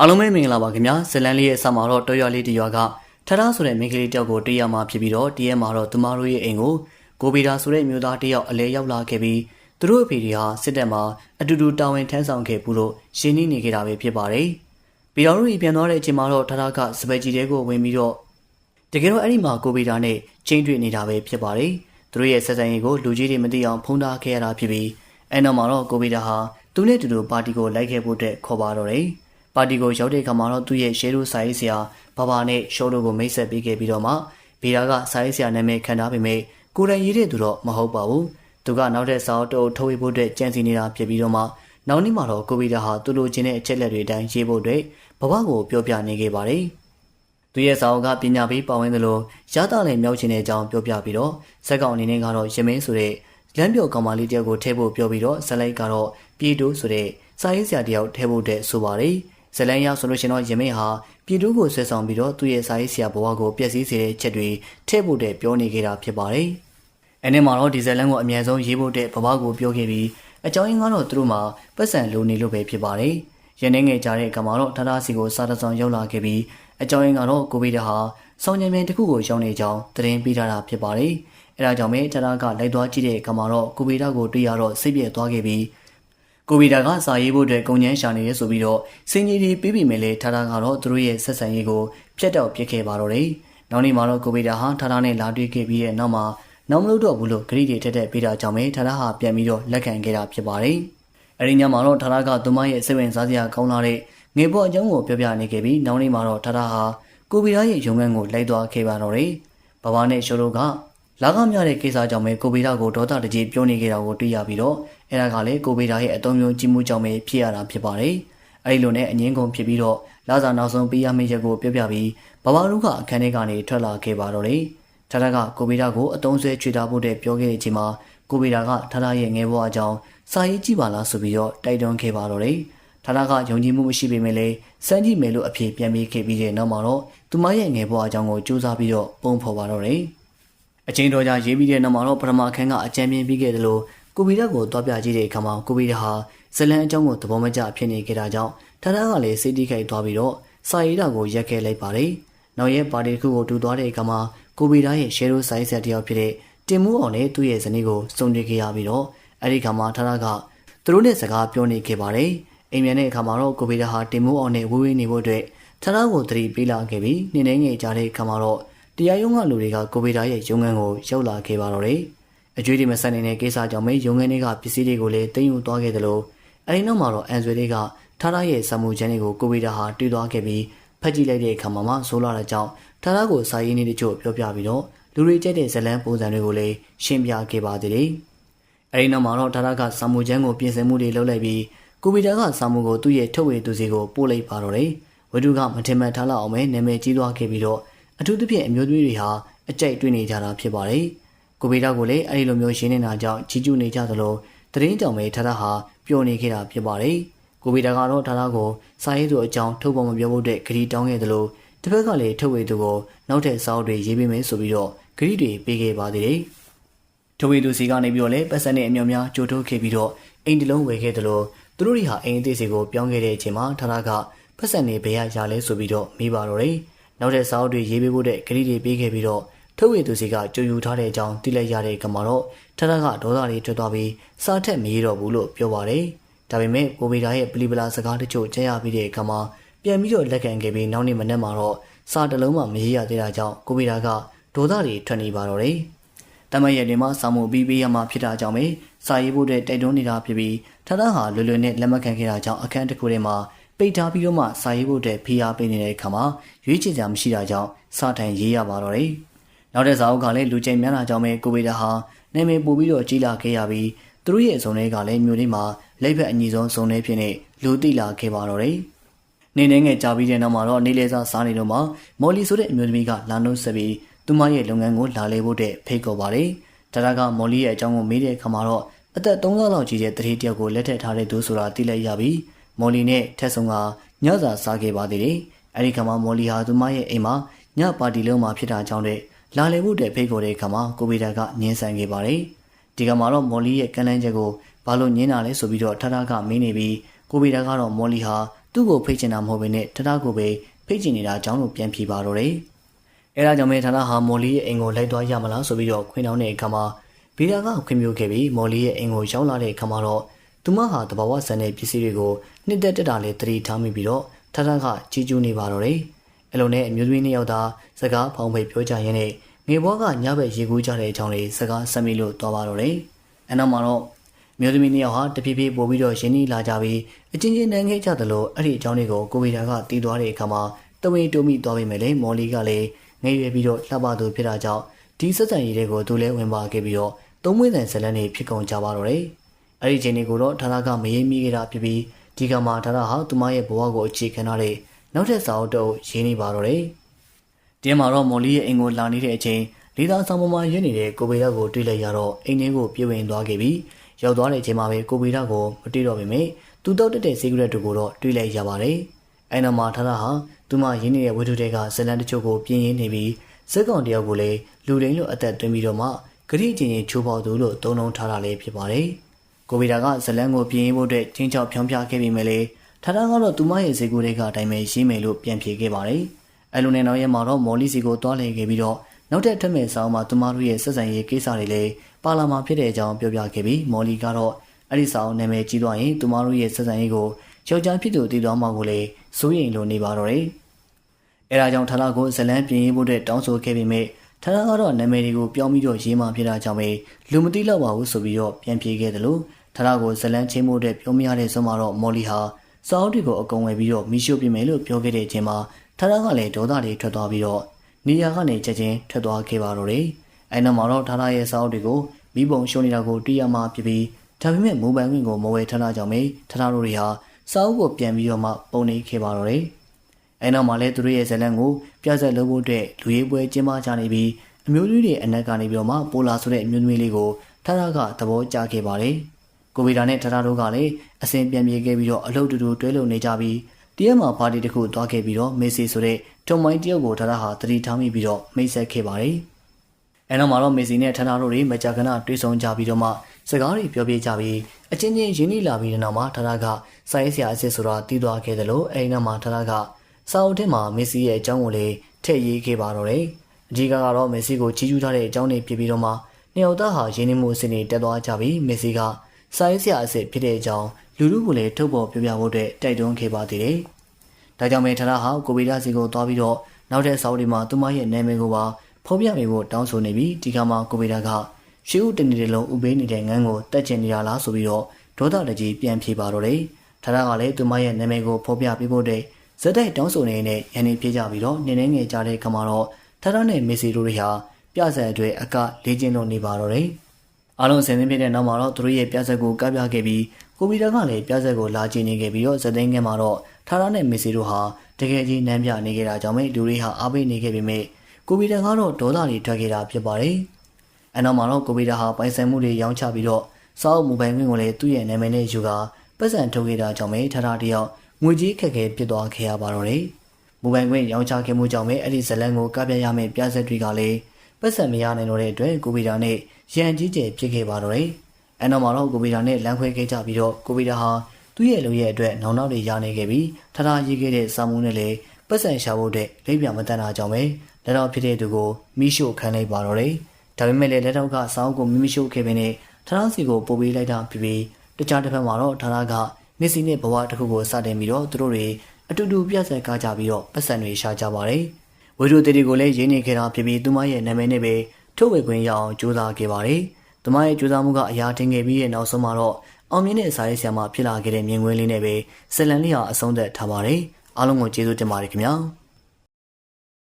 အားလုံးပဲမင်္ဂလာပါခင်ဗျာဇလန်လေးရဲ့အစမှာတော့တော်ရွာလေးတရွာကထထဆိုတဲ့မိန်းကလေးတယောက်ကိုတွေ့ရမှာဖြစ်ပြီးတော့တရက်မှာတော့သူမတို့ရဲ့အိမ်ကိုကိုဗီတာဆိုတဲ့မျိုးသားတယောက်အလဲရောက်လာခဲ့ပြီးသူတို့အဖေတွေဟာစစ်တပ်မှာအတူတူတာဝန်ထမ်းဆောင်ခဲ့ဘူးလို့ရှင်းနေနေကြတာပဲဖြစ်ပါတယ်ပြီးတော့ရီပြန်သွားတဲ့အချိန်မှာတော့ထထကစပယ်ကြီးတဲကိုဝင်ပြီးတော့တကယ်တော့အဲ့ဒီမှာကိုဗီတာနဲ့ချင်းတွေ့နေတာပဲဖြစ်ပါတယ်သူတို့ရဲ့ဆက်ဆံရေးကိုလူကြီးတွေမသိအောင်ဖုံးထားခဲ့ရတာဖြစ်ပြီးအဲ့နောက်မှာတော့ကိုဗီတာဟာသူနဲ့တူတူပါတီကိုလိုက်ခဲ့ဖို့အတွက်ခေါ်ပါတော့တယ် ပါတီကိုရောက်တဲ့အခါမှာတော့သူ့ရဲ့ရှဲရိုးစာရေးဆရာဘာဘာနဲ့ရှောတို့ကိုမိတ်ဆက်ပေးခဲ့ပြီးတော့မှဗီရာကစာရေးဆရာနာမည်ခံထားပေမဲ့ကိုယ်တိုင်ရေးတဲ့သူတော့မဟုတ်ပါဘူးသူကနောက်တဲ့စာအုပ်တုပ်ထုတ်ဝေဖို့အတွက်ကြံစီနေတာဖြစ်ပြီးတော့မှနောက်နေ့မှာတော့ကိုဗီတာဟာသူ့လိုချင်တဲ့အချက်လက်တွေအတိုင်းရေးဖို့အတွက်ဘဘကိုပြောပြနေခဲ့ပါတယ်သူရဲ့စာအုပ်ကပညာပေးပါဝင်သလိုရတာလည်းမြောက်ချင်တဲ့အကြောင်းပြောပြပြီးတော့ဇက်ကောင်အနေနဲ့ကတော့ရမင်းဆိုတဲ့လမ်းပြောကောင်မလေးတယောက်ကိုထည့်ဖို့ပြောပြီးတော့ဇလိုက်ကတော့ပြည်တူဆိုတဲ့စာရေးဆရာတယောက်ထည့်ဖို့တဲ့ဆိုပါတယ် ဇလန်ရဆိုလို့ရှိရင်တော့ယမင်းဟာပြည်သူကိုဆွဲဆောင်ပြီးတော့သူ့ရဲ့စာရေးဆရာဘဝကိုပျက်စီးစေတဲ့ချက်တွေထည့်ဖို့တဲ့ပြောနေခဲ့တာဖြစ်ပါတယ်။အဲဒီမှာတော့ဒီဇလန်ကိုအမြန်ဆုံးရေးဖို့တဲ့ဘဝကိုပြောခဲ့ပြီးအကြောင်းရင်းကတော့သူတို့မှာပတ်စံလိုနေလို့ပဲဖြစ်ပါတယ်။ရနေငယ်ကြတဲ့ကမှာတော့ထထစီကိုစာတစောင်ရောက်လာခဲ့ပြီးအကြောင်းရင်းကတော့ကိုဗစ်တဟာစောင်းညံမြန်တစ်ခုကိုရောက်နေကြောင်းသတင်းပေးထားတာဖြစ်ပါတယ်။အဲဒါကြောင့်ပဲထထကလိုက်သွားကြည့်တဲ့ကမှာတော့ကိုဗစ်တကိုတွေ့ရတော့စိတ်ပြည့်သွားခဲ့ပြီး ကိုဗီတာကစာရေးဖို့အတွက်ကုန်ကျန်းရှာနေရဆိုပြီးတော့စင်ကြီးတွေပြီးပြီမဲ့လေထာထာကတော့သူတို့ရဲ့ဆက်ဆံရေးကိုဖျက်တော့ပြစ်ခဲ့ပါတော့တယ်။နောက်နေ့မှာတော့ကိုဗီတာဟာထာထာနဲ့လာတွေ့ခဲ့ပြီးတဲ့နောက်မှာနောက်မလို့တော့ဘူးလို့ဂရိတွေထက်ထက်ပေးတာကြောင့်ပဲထာထာဟာပြန်ပြီးတော့လက်ခံခဲ့တာဖြစ်ပါတယ်။အဲဒီညမှာတော့ထာထာကသူမရဲ့စိတ်ဝင်စားစရာကောင်းလာတဲ့ငေပေါ်အကြောင်းကိုပြောပြနေခဲ့ပြီးနောက်နေ့မှာတော့ထာထာဟာကိုဗီတာရဲ့ရုံငန်းကိုလိုက်သွားခဲ့ပါတော့တယ်။ဘဘနဲ့ရှိုးတို့က လာကမြတဲ့ကိစ္စကြောင့်ပဲကိုဗီတာကိုဒေါသတကြီးပြောနေခဲ့တာကိုတွေ့ရပြီးတော့အဲဒါကလည်းကိုဗီတာရဲ့အတုံးမျိုးကြီးမှုကြောင့်ပဲဖြစ်ရတာဖြစ်ပါတယ်။အဲဒီလိုနဲ့အငင်းကုန်ဖြစ်ပြီးတော့လာစာနောက်ဆုံးပေးရမယ့်ရက်ကိုပြောပြပြီးဘဘတို့ကအခန်းထဲကနေထွက်လာခဲ့ပါတော့တယ်။ထထကကိုဗီတာကိုအတုံးဆွဲချွေတာဖို့တဲ့ပြောခဲ့တဲ့အချိန်မှာကိုဗီတာကထထရဲ့ငယ်ဘဝအကြောင်းစာရေးကြည့်ပါလားဆိုပြီးတော့တိုက်တွန်းခဲ့ပါတော့တယ်။ထထကယုံကြည်မှုမရှိပေမဲ့လည်းစမ်းကြည့်မယ်လို့အဖြေပြန်ပေးခဲ့ပြီးတဲ့နောက်မှာတော့သူမရဲ့ငယ်ဘဝအကြောင်းကိုစူးစမ်းပြီးတော့ပုံဖော်ပါတော့တယ်။ အချင်းတော်ကြာရေးပြီးတဲ့နောက်မှာတော့ပထမအခန်းကအကြံပြင်းပြီးခဲ့တယ်လို့ကိုဗီဓာတ်ကိုတွားပြကြည့်တဲ့အခါမှာကိုဗီဓာတ်ဟာဇလန်အကြောင်းကိုသဘောမကျဖြစ်နေကြတာကြောင့်ထထကလည်းစိတ်တိခိုက်သွားပြီးတော့စာရေးတာကိုရက်ခဲလိုက်ပါတယ်။နောက်ရက်ပါတီတစ်ခုကိုတူသွားတဲ့အခါမှာကိုဗီဓာတ်ရဲ့ရှယ်ရိုဆိုင်ဆက်တယောက်ဖြစ်တဲ့တင်မှုအောင်နဲ့သူ့ရဲ့ဇနီးကိုစုံတွေ့ခဲ့ရပြီးတော့အဲ့ဒီခါမှာထထကသူတို့နဲ့စကားပြောနေခဲ့ပါတယ်။အိမ်မြန်တဲ့အခါမှာတော့ကိုဗီဓာတ်ဟာတင်မှုအောင်နဲ့ဝေးဝေးနေဖို့အတွက်ထထကိုတတိပေးလာခဲ့ပြီးနေနေငယ်ကြတဲ့အခါမှာတော့ တရားရုံးကလူတွေကကိုဗီဓာတ်ရဲ့ရုံးခန်းကိုရောက်လာခဲ့ပါတော့တယ်။အကျွေးတွေမဆက်နိုင်တဲ့ကိစ္စကြောင့်ပဲရုံငန်းတွေကပစ္စည်းတွေကိုလည်းတင်ယူသွားခဲ့တယ်လို့အဲဒီနောက်မှာတော့အန်ဆွေတွေကထားထားရဲ့စမှုချမ်းတွေကိုကိုဗီတာဟာတွေ့သွားခဲ့ပြီးဖက်ကြည့်လိုက်တဲ့အခါမှာမှဆိုးလာတဲ့ကြောင့်ထားထားကိုစာရင်းနေတချို့ပြောပြပြီးတော့လူတွေကြိုက်တဲ့ဇလန်းပုံစံတွေကိုလည်းရှင်းပြခဲ့ပါသေးတယ်။အဲဒီနောက်မှာတော့ထားထားကစမှုချမ်းကိုပြင်ဆင်မှုတွေလုပ်လိုက်ပြီးကိုဗီတာကစမှုကိုသူ့ရဲ့ထုတ်ဝေသူစီကိုပို့လိုက်ပါတော့တယ်။ဝတ္ထုကမထင်မှန်ထားလောက်အောင်ပဲနာမည်ကြီးသွားခဲ့ပြီးတော့ အထူးသဖြင့်အမျိုးသမီးတွေဟာအကြိုက်တွေ့နေကြတာဖြစ်ပါတယ်။ကိုဗီတာကိုလည်းအဲဒီလိုမျိုးရှင်းနေတာကြောင့်ကြီးကျူးနေကြသလိုတရင်ကြောင့်ပဲထားထားဟာပျော်နေခဲ့တာဖြစ်ပါတယ်။ကိုဗီတာကတော့ထားထားကိုစာရေးသူအကြောင်းထုတ်ပေါ်မပြောဖို့တဲ့ဂရီတောင်းခဲ့သလိုတစ်ဖက်ကလည်းထုတ်ဝေသူကိုနောက်ထပ်စာအုပ်တွေရေးပေးမယ်ဆိုပြီးတော့ဂရီတွေပေးခဲ့ပါသေးတယ်။ထုတ်ဝေသူစီကနေပြီးတော့လည်းပတ်စံနဲ့အမြောင်များကြိုတိုးခဲ့ပြီးတော့အိမ်တလုံးဝယ်ခဲ့သလိုသူတို့တွေဟာအိမ်အသေးစီကိုပြောင်းခဲ့တဲ့အချိန်မှာထားထားကပတ်စံနေဘယ်ရရလဲဆိုပြီးတော့မိပါတော့တယ်။ နောက်ထပ်စာအုပ်တွေရေးပေးဖို့တဲ့ဂရီတွေပေးခဲ့ပြီးတော့ထုတ်ဝေသူစီကကြိုယူထားတဲ့အကြောင်းသိလိုက်ရတဲ့ကမှာတော့ထထကဒေါသတွေထွက်သွားပြီးစားထက်မရတော့ဘူးလို့ပြောပါတယ်။ဒါပေမဲ့ကိုဗီတာရဲ့ပလီပလာစကားတချို့ကြားရပြီးတဲ့အခါမှာပြန်ပြီးတော့လက်ခံခဲ့ပြီးနောက်နေ့မနက်မှာတော့စာတလုံးမှမရေးရသေးတာကြောင့်ကိုဗီတာကဒေါသတွေထွက်နေပါတော့တယ်။တမရက်တွေမှာစာမှုပြီးပေးရမှဖြစ်တာကြောင့်ပဲစာရေးဖို့တဲ့တိုက်တွန်းနေတာဖြစ်ပြီးထထဟာလွယ်လွယ်နဲ့လက်မခံခဲ့တာကြောင့်အခန်းတစ်ခုထဲမှာ ပိတ်ထားပြီးတော့မှစာရေးဖို့တဲ့ဖိအားပေးနေတဲ့အခါမှာရွေးချယ်ကြမရှိတာကြောင့်စာထိုင်ရေးရပါတော့တယ်။နောက်တဲ့စာအုပ်ကလည်းလူကျိန်များလာကြောင်းပဲကိုဗီတာဟာနာမည်ပို့ပြီးတော့ကြီးလာခဲ့ရပြီးသူတို့ရဲ့အစုံတွေကလည်းမြို့လေးမှာလက်ဖက်အညီဆုံးစုံလေးဖြစ်နေလူတိလာခဲ့ပါတော့တယ်။နေနေငယ်ကြာပြီးတဲ့နောက်မှာတော့နေလေစားစားနေတော့မှမော်လီဆိုတဲ့အမျိုးသမီးကလာနှုတ်ဆက်ပြီးသူမရဲ့လုပ်ငန်းကိုလာလေဖို့တဲ့ဖိတ်ခေါ်ပါတယ်။ဒါကမော်လီရဲ့အကြောင်းကိုမေးတဲ့အခါမှာတော့အသက်30လောက်ကြီးတဲ့တတိတယောက်ကိုလက်ထပ်ထားတဲ့သူဆိုတာသိလိုက်ရပြီး မော်လီနဲ့ထက်ဆုံကညစာစားခဲ့ပါသေးတယ်။အဲဒီခါမှာမော်လီဟာသူမရဲ့အိမ်မှာညပါတီလုံးမှာဖြစ်တာကြောင့်တဲ့လာလေဖို့တဲ့ဖိတ်ခေါ်တဲ့အခါမှာကိုဗီတာကညှင်းဆန်ခဲ့ပါတယ်။ဒီကမှာတော့မော်လီရဲ့ကန့်လန့်ချက်ကိုဘာလို့ညင်းတာလဲဆိုပြီးတော့ထထကမင်းနေပြီးကိုဗီတာကတော့မော်လီဟာသူ့ကိုဖိတ်ချင်တာမဟုတ်ဘဲနဲ့ထထကိုပဲဖိတ်ချင်နေတာအကြောင်းကိုပြန်ဖြေပါတော့တယ်။အဲဒါကြောင့်မဲထထဟာမော်လီရဲ့အိမ်ကိုလိုက်သွားရမလားဆိုပြီးတော့ခွင်တောင်းတဲ့အခါမှာဗီဒါကခွင့်ပြုခဲ့ပြီးမော်လီရဲ့အိမ်ကိုရောက်လာတဲ့အခါမှာတော့ သူမဟာတဘာဝဆန်တဲ့ပစ္စည်းတွေကိုနှစ်သက်တက်တာလေးတတိထားမိပြီးတော့ထထကကြီးကျူးနေပါတော့တယ်။အဲလိုနဲ့အမျိုးသမီးနှစ်ယောက်သာစကားဖောင်းဖိတ်ပြောကြရင်းနဲ့ငေဘောကညဘက်ရေကူးကြတဲ့အကြောင်းလေးစကားဆက်မိလို့သွားပါတော့တယ်။အဲနောက်မှာတော့မျိုးသမီးနှစ်ယောက်ဟာတဖြည်းဖြည်းပို့ပြီးတော့ရင်းနှီးလာကြပြီးအချင်းချင်းနိုင်ခဲ့ကြသလိုအဲ့ဒီအကြောင်းတွေကိုကိုဗီတာကတီးသွားတဲ့အခါမှာတဝင်းတိုးမိသွားပြီမဲ့လေမော်လီကလည်းငယ်ရွယ်ပြီးတော့လှပသူဖြစ်တာကြောင့်ဒီစက်စံရည်တွေကိုသူလည်းဝင်ပါခဲ့ပြီးတော့သုံးမွေးတဲ့ဇလန်းတွေဖြစ်ကုန်ကြပါတော့တယ်။ အဲ့ဒီချိန်တွေကိုတော့ထာသာကမရေးမိခဲ့တာဖြစ်ပြီးဒီကမှာထာသာဟာသူမရဲ့ဘဝကိုအခြေခံထားတဲ့နောက်ထပ်စာအုပ်တော့ရေးနေပါတော့တယ်။ဒီမှာတော့မော်လီရဲ့အိမ်ကိုလာနေတဲ့အချိန်လေးသားဆောင်ပေါ်မှာရင်းနေတဲ့ကိုဗီတာကိုတွေ့လိုက်ရတော့အိမ်ထဲကိုပြေးဝင်သွားခဲ့ပြီးရောက်သွားတဲ့အချိန်မှာပဲကိုဗီတာကိုမတွေ့တော့ပေမဲ့သူတောက်တက်တဲ့စီဂရက်တို့ကိုတော့တွေ့လိုက်ရပါတယ်။အဲနောက်မှာထာသာဟာသူမရင်းနေတဲ့ဝတ္ထုတွေကဇလန်တချို့ကိုပြင်းရင်းနေပြီးစက်ကောင်တယောက်ကိုလည်းလူရင်းလိုအသက်သွင်းပြီးတော့မှဂရိချင်းချင်းချိုးပေါသူလို့သုံးနှုံထားတာလည်းဖြစ်ပါတယ်။ ကိုဗီတာကဇလန်ကိုပြင်းရင်းဖို့အတွက်ချင်းချောက်ဖြောင်းပြခဲ့ပြီးမှလည်းထာသာကတော့သူမရဲ့ဇေကူတွေကအတိုင်းပဲရှင်းမယ်လို့ပြန်ဖြေခဲ့ပါတယ်။အဲလိုနဲ့နောက်ရက်မှာတော့မော်လီစီကိုတွားလှည့်ခဲ့ပြီးတော့နောက်ထပ်ထက်မဲ့ဆောင်မှာသူမတို့ရဲ့ဆက်ဆံရေးကိစ္စတွေလည်းပါလာမှာဖြစ်တဲ့အကြောင်းပြောပြခဲ့ပြီးမော်လီကတော့အဲ့ဒီဆောင်နာမည်ကြီးသွားရင်သူမတို့ရဲ့ဆက်ဆံရေးကိုယောက်ျားဖြစ်သူတည်သွားမှာကိုလည်းစိုးရိမ်လို့နေပါတော့တယ်။အဲဒါကြောင့်ထလာကိုဇလန်းပြင်ရေးဖို့အတွက်တောင်းဆိုခဲ့ပေမဲ့ထလာကတော့နာမည်တွေကိုပြောင်းပြီးတော့ရေးမှဖြစ်တာကြောင့်ပဲလူမသိတော့ပါဘူးဆိုပြီးတော့ပြန်ပြေးခဲ့တယ်လို့ ထလာကိုဇလန်းချင်းဖို့အတွက်ပြောမရတဲ့ဆုံးမှာတော့မော်လီဟာစာအုပ်တွေကိုအကုန်ဝယ်ပြီးတော့မိရှုပြမယ်လို့ပြောခဲ့တဲ့အချိန်မှာထလာကလည်းဒေါသတွေထွက်သွားပြီးတော့နေရာကနေချက်ချင်းထွက်သွားခဲ့ပါတော့တယ်။အဲနောက်မှာတော့ထာထာရဲ့စာအုပ်တွေကိုမိဘုံရှုံနေတာကိုတွေ့ရမှဖြစ်ပြီးဒါပေမဲ့မူပိုင်ခွင့်ကိုမဝယ်ထထားကြောင့်ပဲထထားတို့တွေဟာစာအုပ်ကိုပြန်ပြီးတော့မှပုံနေခဲ့ပါတော့တယ်။အဲနောက်မှာလည်းသူတို့ရဲ့ဇလန်ကိုပြဆက်လုပ်ဖို့အတွက်လူရေးပွဲကျင်းပကြနေပြီးအမျိုးသမီးတွေအနက်ကနေပြီးတော့မှပိုလာဆိုတဲ့အမျိုးသမီးလေးကိုထထားကသဘောကျခဲ့ပါတယ်။ ကိုဗီတာနဲ့ထထားတို့ကလည်းအစဉ်ပြန်ပြေခဲ့ပြီးတော့အလုပ်တူတူတွဲလုံနေကြပြီးတရက်မှာပါတီတစ်ခုသွားခဲ့ပြီးတော့မေဆီဆိုတဲ့ထုံမိုင်းတယောက်ကိုထထားဟာတတိထားမိပြီးတော့မိတ်ဆက်ခဲ့ပါတယ်။အဲနောက်မှာတော့မေဆီနဲ့ထထားတို့တွေမကြာခဏတွေ့ဆုံကြပြီးတော့မှစကားတွေပြောပြကြပြီးအချင်းချင်းရင်းနှီးလာပြီးတဲ့နောက်မှာထထားကစာရေးဆရာအစ်စ်ဆိုတာတီးသွားခဲ့တယ်လို့အဲဒီနောက်မှာထထားကစာအုပ်ထဲမှာမေဆီရဲ့အကြောင်းကိုလည်းထည့်ရေးခဲ့ပါတော့တယ်။အကြီးကတော့မေဆီကိုချီးကျူးထားတဲ့အကြောင်းတွေပြပြီးတော့မှနှစ်ယောက်သားဟာရင်းနှီးမှုအစဉ်တွေတက်သွားကြပြီးမေဆီက စာရေးဆရာအစ်စ်ဖြစ်တဲ့အကြောင်းလူလူကိုလည်းထုတ်ပေါ်ပြပြဖို့အတွက်တိုက်တွန်းခဲ့ပါသေးတယ်။ဒါကြောင့်မဲထထားဟာကိုဗီဒါစီကိုသွားပြီးတော့နောက်တဲ့စာအုပ်တွေမှာသူမရဲ့နာမည်ကိုပါဖော်ပြပေးဖို့တောင်းဆိုနေပြီးဒီကမှာကိုဗီဒါကရှေးဦးတနေတလုံးဥပေးနေတဲ့ငန်းကိုတက်ကျင်နေတာလားဆိုပြီးတော့ဒေါသတကြီးပြန်ဖြေပါတော့တယ်။ထာထာကလည်းသူမရဲ့နာမည်ကိုဖော်ပြပေးဖို့တဲ့ဇက်တိုက်တောင်းဆိုနေတဲ့ရန်နေပြေးကြပြီးတော့နင်းနေငယ်ကြတဲ့ခါမှာတော့ထာထာနဲ့မေစီတို့တွေဟာပြဆက်အတွေ့အကလေးချင်းလို့နေပါတော့တယ်။ အားလုံးဆင်သင်းပြတဲ့နောက်မှာတော့သူတို့ရဲ့ပြဆက်ကိုကပြခဲ့ပြီးကိုဗီတာကလည်းပြဆက်ကိုလာကြည့်နေခဲ့ပြီးတော့ဇက်သိန်းငယ်မှာတော့ထာထာနဲ့မေစီတို့ဟာတကယ်ကြီးနမ်းပြနေခဲ့တာကြောင့်ပဲလူတွေဟာအားပေးနေခဲ့ပေမဲ့ကိုဗီတာကတော့ဒေါသတွေထွက်ခဲ့တာဖြစ်ပါတယ်။အနောက်မှာတော့ကိုဗီတာဟာပိုင်ဆိုင်မှုတွေရောင်းချပြီးတော့စာအုပ်မူပိုင်ခွင့်ကိုလည်းသူ့ရဲ့နာမည်နဲ့ယူကာပတ်စံထုတ်ခဲ့တာကြောင့်ပဲထထတယောက်ငွေကြီးခက်ခဲဖြစ်သွားခဲ့ရပါတော့တယ်။မူပိုင်ခွင့်ရောင်းချခဲ့မှုကြောင့်ပဲအဲ့ဒီဇလန်ကိုကပြရမယ့်ပြဆက်တွေကလည်းပတ်စံမရနိုင်တော့တဲ့အတွက်ကိုဗီတာနဲ့ ရန်ကြီးကျယ်ဖြစ်ခဲ့ပါတော့တယ်။အနောက်မှာတော့ကိုဗီတာနဲ့လမ်းခွဲခဲ့ကြပြီးတော့ကိုဗီတာဟာသူ့ရဲ့လူရဲ့အတွက်နောင်နောက်တွေရနေခဲ့ပြီးထထရေးခဲ့တဲ့စာမှုနဲ့လည်းပတ်စံရှာဖို့အတွက်လိပ်ပြမတန်တာကြောင့်ပဲလက်တော်ဖြစ်တဲ့သူကိုမိရှို့ခံလိုက်ပါတော့တယ်။ဒါပေမဲ့လည်းလက်တော့ကစောင်းကိုမိမရှို့ခဲ့ပေနဲ့ထထစီကိုပို့ပေးလိုက်တာဖြစ်ပြီးတခြားတစ်ဖက်မှာတော့ထထကမျက်စိနဲ့ဘဝတစ်ခုကိုစတင်ပြီးတော့သူတို့တွေအတူတူပြတ်ဆက်ကားကြပြီးတော့ပတ်စံတွေရှာကြပါတယ်။ဝီဒိုတေဒီကိုလည်းရင်းနေခဲ့တာဖြစ်ပြီးသူမရဲ့နာမည်နဲ့ပဲ ထုတ်ဝေခွင့်ရအောင်ကြိုးစားခဲ့ပါတယ်။သူမရဲ့ကြိုးစားမှုကအရာတင်ခဲ့ပြီးရဲ့နောက်ဆုံးမှာတော့အောင်မြင်တဲ့စာရေးဆရာမဖြစ်လာခဲ့တဲ့မြင်ကွင်းလေးနဲ့ပဲဇလန်လေးဟာအဆုံးသက်ထားပါတယ်။အားလုံးကိုကျေးဇူးတင်ပါတယ်ခင်ဗျာ။